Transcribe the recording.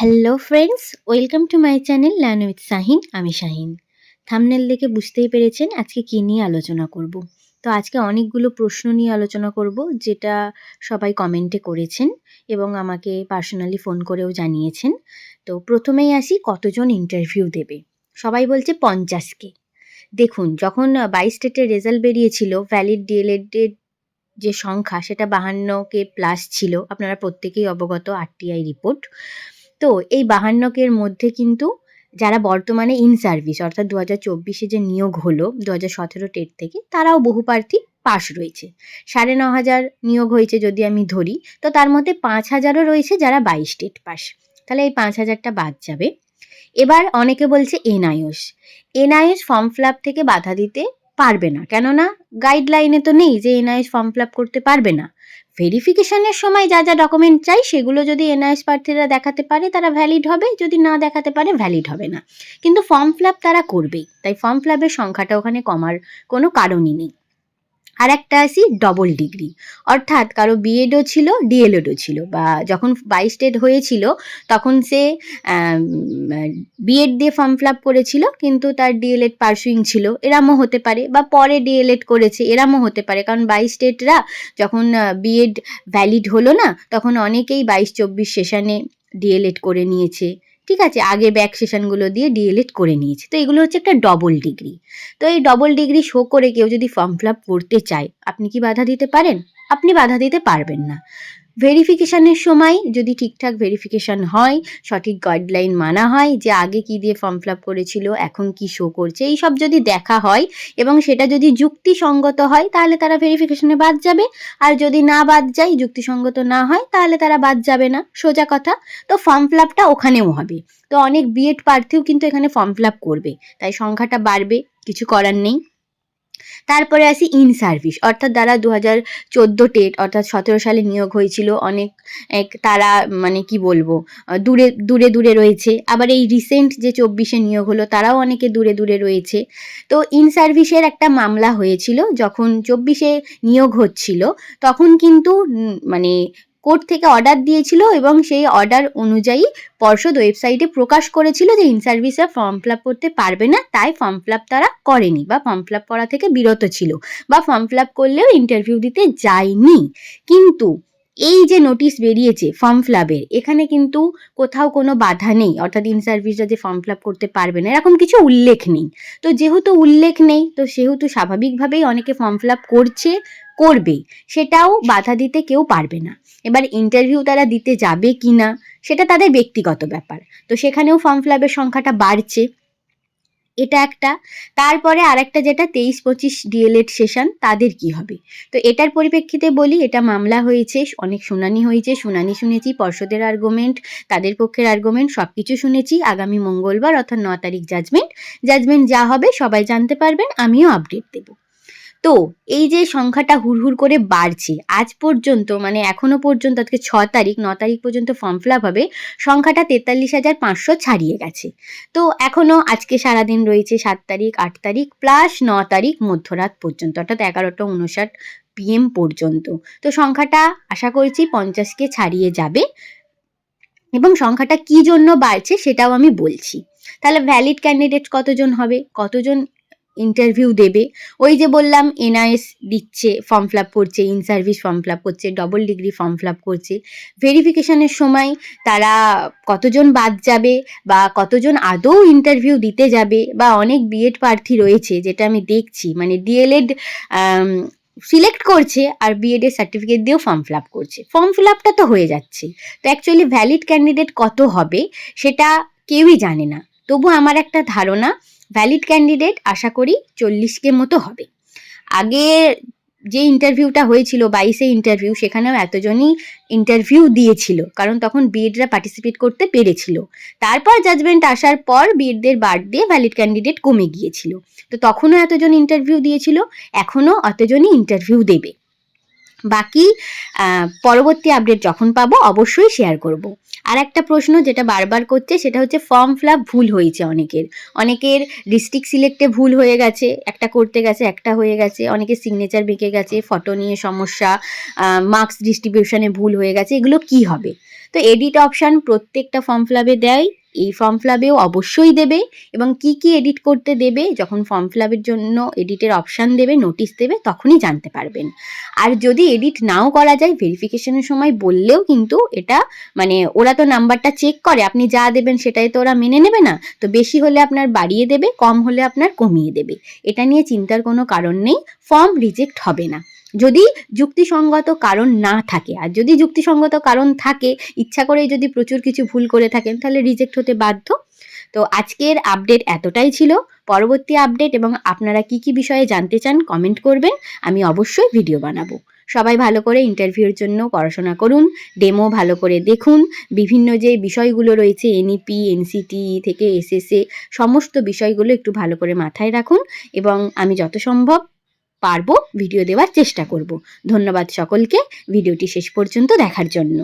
Hello friends welcome to my channel learn with Shahin আমি Shahin thumbnail দেখে বুঝতেই পেরেছেন আজকে কী নিয়ে আলোচনা করব। তো আজকে অনেকগুলো প্রশ্ন নিয়ে আলোচনা করব, যেটা সবাই কমেন্টে করেছেন এবং আমাকে পার্সোনালি ফোন করেও জানিয়েছেন। তো প্রথমেই আসি, কতজন ইন্টারভিউ দেবে? সবাই বলছে পঞ্চাশকে। দেখুন, যখন বাইশ স্টেটের রেজাল্ট বেরিয়েছিল ভ্যালিড ডিএলএডের যে সংখ্যা, সেটা বাহান্নকে প্লাস ছিল। আপনারা প্রত্যেকেই অবগত আরটিআই রিপোর্ট তো এই বাহান্নকের মধ্যে কিন্তু যারা বর্তমানে ইন সার্ভিস অর্থাৎ দু হাজার চব্বিশে যে নিয়োগ হলো দু হাজার সতেরো টেট থেকে, তারাও বহু প্রার্থী পাশ রয়েছে। সাড়ে ন হাজার নিয়োগ হয়েছে যদি আমি ধরি, তো তার মধ্যে পাঁচ হাজারও রয়েছে যারা বাইশ টেট পাস তাহলে এই পাঁচ হাজারটা বাদ যাবে। এবার অনেকে বলছে এনআইওস এনআইএস ফর্ম ফিল থেকে বাধা দিতে পারবে না। কেননা গাইডলাইনে তো নেই যে এনআইএস ফর্ম ফিল করতে পারবে না। ভেরিফিকেশনের সময় যা যা ডকুমেন্ট চাই, সেগুলো যদি এনআইএস প্রার্থীরা দেখাতে পারে, তারা ভ্যালিড হবে। যদি না দেখাতে পারে ভ্যালিড হবে না। কিন্তু ফর্ম ফিল তারা করবেই। তাই ফর্ম ফিল সংখ্যাটা ওখানে কমার কোনো কারণই নেই। আর একটা আসি ডবল ডিগ্রি অর্থাৎ কারও বিএডও ছিল ডিএলএডও ছিল বা যখন বাইশ স্টেট হয়েছিল তখন সে বিএড দিয়ে ফর্ম ফিল আপ করেছিল কিন্তু তার ডিএলএড পার্সুইং ছিল। এরামও হতে পারে বা পরে ডিএলএড করেছে, এরামও হতে পারে। কারণ বাইশ স্টেটরা যখন বিএড ভ্যালিড হলো না, তখন অনেকেই বাইশ চব্বিশ সেশনে ডিএলএড করে নিয়েছে। ঠিক আছে? আগে ব্যাক সেশনগুলো দিয়ে ডিএলএড করে নিয়েছি। তো এগুলো হচ্ছে একটা ডবল ডিগ্রি তো এই ডবল ডিগ্রি শো করে কেউ যদি ফর্ম ফিল আপ করতে চায়, আপনি কি বাধা দিতে পারেন? আপনি বাধা দিতে পারবেন না। ভেরিফিকেশানের সময় যদি ঠিকঠাক ভেরিফিকেশান হয়, সঠিক গাইডলাইন মানা হয় যে আগে কি দিয়ে ফর্ম ফিল করেছিল, এখন কি শো করছে, এই সব যদি দেখা হয় এবং সেটা যদি যুক্তিসঙ্গত হয়, তাহলে তারা ভেরিফিকেশানে বাদ যাবে। আর যদি না বাদ যায়, যুক্তিসঙ্গত না হয়, তাহলে তারা বাদ যাবে না। সোজা কথা, তো ফর্ম ফিল আপটা ওখানেও হবে। তো অনেক বিএড প্রার্থীও কিন্তু এখানে ফর্ম ফিল আপ করবে। তাই সংখ্যাটা বাড়বে, কিছু করার নেই। তারপরে আসি ইন সার্ভিস অর্থাৎ দ্বারা দু হাজার চোদ্দ টেট অর্থাৎ সতেরো সালে নিয়োগ হয়েছিল, অনেক, এক, তারা মানে কি বলব দূরে দূরে দূরে রয়েছে। আবার এই রিসেন্ট যে চব্বিশে নিয়োগ হলো, তারাও অনেকে দূরে দূরে রয়েছে। তো ইন সার্ভিসের একটা মামলা হয়েছিল, যখন চব্বিশে নিয়োগ হচ্ছিল, তখন কিন্তু মানে কোর্ট থেকে অর্ডার দিয়েছিল এবং সেই অর্ডার অনুযায়ী পর্ষদ ওয়েবসাইটে প্রকাশ করেছিল যে ইন সার্ভিসে ফর্ম ফিল আপ করতে পারবে না, তাই ফর্ম ফিল আপ তারা করেনি বা ফর্ম ফিল আপ করা থেকে বিরত ছিল বা ফর্ম ফিল আপ করলেও ইন্টারভিউ দিতে যায়নি। কিন্তু এই যে নোটিশ বেরিয়েছে ফর্ম ফিলাপের এখানে কিন্তু কোথাও কোনো বাধা নেই, অর্থাৎ ইন সার্ভিসরা যে ফর্ম ফিল করতে পারবে না, এরকম কিছু উল্লেখ নেই। তো যেহেতু উল্লেখ নেই, তো সেহেতু স্বাভাবিকভাবেই অনেকে ফর্ম ফিল করছে, করবে, সেটাও বাধা দিতে কেউ পারবে না। এবার ইন্টারভিউ তারা দিতে যাবে কি না সেটা তাদের ব্যক্তিগত ব্যাপার। তো সেখানেও ফর্ম ফিলাপের সংখ্যাটা বাড়ছে। এটা একটা। তারপরে আরেকটা যেটা, তেইশ পঁচিশ ডিএলএড সেশন তাদের কি হবে? তো এটার পরিপ্রেক্ষিতে বলি, এটা মামলা হয়েছে, অনেক শুনানি হয়েছে, শুনানি শুনেছি, পর্ষদের আর্গুমেন্ট তাদের পক্ষের আর্গুমেন্ট সব কিছু শুনেছি, আগামী মঙ্গলবার অর্থাৎ ন তারিখ জাজমেন্ট জাজমেন্ট যা হবে, সবাই জানতে পারবেন, আমিও আপডেট দেবো। তো এই যে সংখ্যাটা হুড়হুড় করে বাড়ছে, আজ পর্যন্ত মানে এখনও পর্যন্ত, আজকে ছ তারিখ, ন তারিখ পর্যন্ত ফর্ম ফিল আপ হবে, সংখ্যাটা তেতাল্লিশ হাজার পাঁচশো ছাড়িয়ে গেছে। তো এখনও আজকে সারাদিন রয়েছে সাত তারিখ, আট তারিখ প্লাস ন তারিখ মধ্যরাত পর্যন্ত, অর্থাৎ এগারোটা উনষাট পিএম পর্যন্ত। তো সংখ্যাটা আশা করছি পঞ্চাশকে ছাড়িয়ে যাবে এবং সংখ্যাটা কি জন্য বাড়ছে সেটাও আমি বলছি। তাহলে ভ্যালিড ক্যান্ডিডেট কতজন হবে? কতজন ইন্টারভিউ দেবে। ওই যে বললাম এনআইএস দিচ্ছে ফর্ম ফিল করছে ইন সার্ভিস ফর্ম ফিল করছে ডবল ডিগ্রি ফর্ম ফিল করছে। ভেরিফিকেশনের সময় তারা কতজন বাদ যাবে বা কতজন আদৌ ইন্টারভিউ দিতে যাবে বা অনেক বিএড প্রার্থী রয়েছে, যেটা আমি দেখছি। মানে ডিএলএড সিলেক্ট করছে আর বিএড এর সার্টিফিকেট দিয়েও ফর্ম ফিল আপ করছে। ফর্ম ফিল আপটা তো হয়ে যাচ্ছে। তো অ্যাকচুয়ালি ভ্যালিড ক্যান্ডিডেট কত হবে, সেটা কেউই জানে না। তবু আমার একটা ধারণা ভ্যালিড ক্যান্ডিডেট আশা করি চল্লিশকে মতো হবে। আগে যে ইন্টারভিউটা হয়েছিল, বাইশে ইন্টারভিউ সেখানেও এতজনই ইন্টারভিউ দিয়েছিল, কারণ তখন বিএডরা পার্টিসিপেট করতে পেরেছিল। তারপর জাজমেন্ট আসার পর বিএডদের বাদ দিয়ে ভ্যালিড ক্যান্ডিডেট কমে গিয়েছিল। তো তখনও এতজন ইন্টারভিউ দিয়েছিল, এখনও অতজনই ইন্টারভিউ দেবে। বাকি পরবর্তী আপডেট যখন পাবো অবশ্যই শেয়ার করব। আর একটা প্রশ্ন যেটা বারবার করছে সেটা হচ্ছে ফর্ম ফিল ভুল হয়েছে অনেকের। অনেকের ডিস্ট্রিক্ট সিলেক্টে ভুল হয়ে গেছে, একটা করতে গেছে, একটা হয়ে গেছে, অনেকের সিগনেচার বেঁকে গেছে ফটো নিয়ে সমস্যা মার্কস ডিস্ট্রিবিউশনে ভুল হয়ে গেছে, এগুলো কি হবে? তো এডিট অপশান প্রত্যেকটা ফর্ম ফিলাপে দেয়। এই ফর্ম ফিলাপেও অবশ্যই দেবে এবং কি কি এডিট করতে দেবে, যখন ফর্ম ফিলাপের জন্য এডিটের অপশান দেবে নোটিশ দেবে, তখনই জানতে পারবেন। আর যদি এডিট নাও করা যায় ভেরিফিকেশনের সময় বললেও কিন্তু এটা মানে ওরা তো নাম্বারটা চেক করে, আপনি যা দেবেন সেটাই তো ওরা মেনে নেবে না। তো বেশি হলে আপনার বাড়িয়ে দেবে, কম হলে আপনার কমিয়ে দেবে। এটা নিয়ে চিন্তার কোনো কারণ নেই ফর্ম রিজেক্ট হবে না। যদি যুক্তিসঙ্গত কারণ না থাকে। আর যদি যুক্তিসঙ্গত কারণ থাকে, ইচ্ছা করেই যদি প্রচুর কিছু ভুল করে থাকেন, তাহলে রিজেক্ট হতে বাধ্য। তো আজকের আপডেট এতটাই ছিল। পরবর্তী আপডেট এবং আপনারা কি কি বিষয়ে জানতে চান কমেন্ট করবেন। আমি অবশ্যই ভিডিও বানাবো। সবাই ভালো করে ইন্টারভিউর জন্য পড়াশোনা করুন ডেমো ভালো করে দেখুন। বিভিন্ন যে বিষয়গুলো রয়েছে এনইপি এনসিটি থেকে এসএসএ সমস্ত বিষয়গুলো একটু ভালো করে মাথায় রাখুন। এবং আমি যত সম্ভব পারব ভিডিও দেওয়ার চেষ্টা করব। ধন্যবাদ সকলকে ভিডিওটি শেষ পর্যন্ত দেখার জন্য।